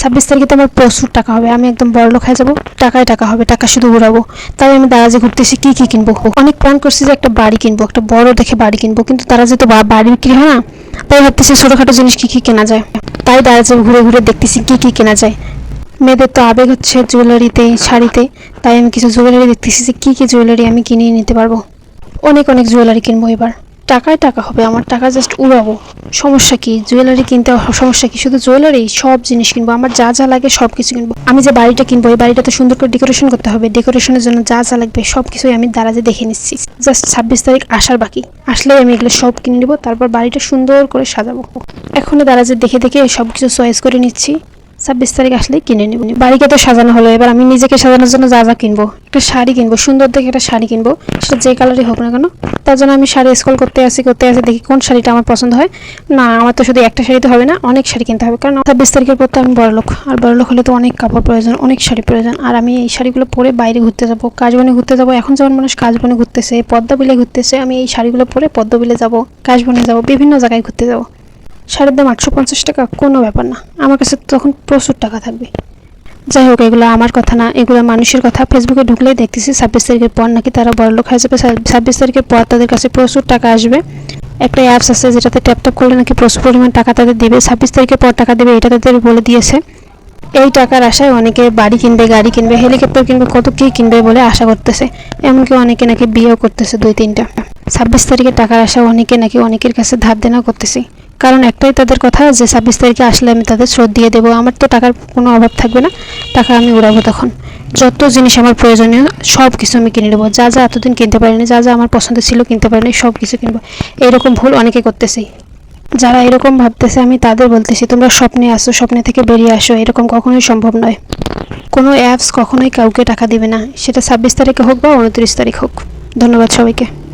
ছাব্বিশ তারিখে তো আমার প্রচুর টাকা হবে। আমি একদম বড় লোক হয়ে যাব, টাকায় টাকা হবে, টাকা শুধু ঘুরাবো। তাই আমি দারাজে ঘুরতেছি কী কী কিনবো? অনেক প্ল্যান করছি যে একটা বাড়ি কিনবো, একটা বড় দেখে বাড়ি কিনবো, কিন্তু তারা যেহেতু বাড়ি বিক্রি হয় না, তাই ভাবতেছি ছোটোখাটো জিনিস কী কী কেনা যায়। তাই দারাজে ঘুরে ঘুরে দেখতেছি কী কী কেনা যায়। মেয়েদের তো আবেগ হচ্ছে জুয়েলারিতে, শাড়িতে, তাই আমি কিছু জুয়েলারি দেখতেছি যে কী কী জুয়েলারি আমি কিনে নিতে পারব। অনেক অনেক জুয়েলারি কিনবো এবার। টাকায় টাকা হবে, আমার টাকা জাস্ট উড়াবো। সমস্যা কি? জুয়েলারি কিনতে সমস্যা কি? শুধু জুয়েলারি সব জিনিস কিনবো, আমার যা যা লাগে সব কিছু কিনবো। আমি যে বাড়িটা কিনবো, এই বাড়িটা তো সুন্দর করে ডেকোরেশন করতে হবে। ডেকোরেশনের জন্য যা যা লাগবে সব কিছুই আমি দারাজে দেখে নিচ্ছি। জাস্ট ছাব্বিশ তারিখ আসার বাকি। আসলেই আমি এগুলো সব কিনে নেব, তারপর বাড়িটা সুন্দর করে সাজাবো। এখনও দারাজে দেখে দেখে সব কিছু চয়েস করে নিচ্ছি। ছাব্বিশ তারিখ আসলে কিনে নেব। বাড়িকে তো সাজানো হলো, এবার আমি নিজেকে সাজানোর জন্য যা যা কিনবো। একটা শাড়ি কিনবো, সুন্দর দেখে একটা শাড়ি কিনবো। সেটা যে কালারই হোক না কেন, তার জন্য আমি শাড়ি স্কল করতে আসি করতে আসি, দেখি কোন শাড়িটা আমার পছন্দ হয়। না, আমার তো শুধু একটা শাড়ি তো হবে না, অনেক শাড়ি কিনতে হবে। কারণ ছাব্বিশ তারিখের পর তো আমি বড় লোক, আর বড় লোক হলে তো অনেক কাপড় প্রয়োজন, অনেক শাড়ি প্রয়োজন। আর আমি এই শাড়িগুলো পরে বাইরে ঘুরতে যাব কাশবনে ঘুরতে যাব। এখন যেমন মানুষ কাশবনে ঘুরতেছে, পদ্মা বিলে ঘুরতেছে, আমি এই শাড়িগুলো পরে পদ্মা বিলে যাব কাশবনে যাব, বিভিন্ন জায়গায় ঘুরতে যাব। শাড়ির দাম আটশো পঞ্চাশ টাকা, কোনো ব্যাপার না। আমার কাছে তখন প্রচুর টাকা থাকবে। যাই হোক, এগুলো আমার কথা না, এগুলো মানুষের কথা। ফেসবুকে ঢুকলেই দেখতেছি ছাব্বিশ তারিখের পর নাকি তারা বড়লোক হয়ে যাবে। ছাব্বিশ তারিখের পর তাদের কাছে প্রচুর টাকা আসবে। একটা অ্যাপস আছে যেটাতে ট্যাপ ট্যাপ করলে নাকি প্রচুর পরিমাণ টাকা তাদের দেবে। ছাব্বিশ তারিখের পর টাকা দেবে, এটা তাদের বলে দিয়েছে। এই টাকার আশায় অনেকে বাড়ি কিনবে, গাড়ি কিনবে, হেলিকপ্টার কিনবে, কত কী কিনবে বলে আশা করতেছে। এমনকি অনেকে নাকি বিয়েও করতেছে দুই তিনটা ছাব্বিশ তারিখে টাকার আশা অনেকে নাকি অনেকের কাছে ধার দেনাও করতেছি। কারণ একটাই তাদের কথা যে ছাব্বিশ তারিখে আসলে আমি তাদের শোধ দিয়ে দেবো। আমার তো টাকার কোনো অভাব থাকবে না। টাকা আমি উড়াবো তখন। যত জিনিস আমার প্রয়োজনীয় সব কিছু আমি কিনে নেব। যা যা এতদিন কিনতে পারিনি, যা যা আমার পছন্দ ছিল কিনতে পারিনি সব কিছু কিনবো। এইরকম ভুল অনেকে করতেছি। যারা এরকম ভাবতেছে, আমি তাদের বলতেছি, তোমরা স্বপ্নে আসো, স্বপ্নে থেকে বেরিয়ে আসো। এরকম কখনোই সম্ভব নয়। কোনো অ্যাপস কখনোই কাউকে টাকা দিবে না। সেটা ছাব্বিশ তারিখে হোক বা উনত্রিশ তারিখ হোক। ধন্যবাদ সবাইকে।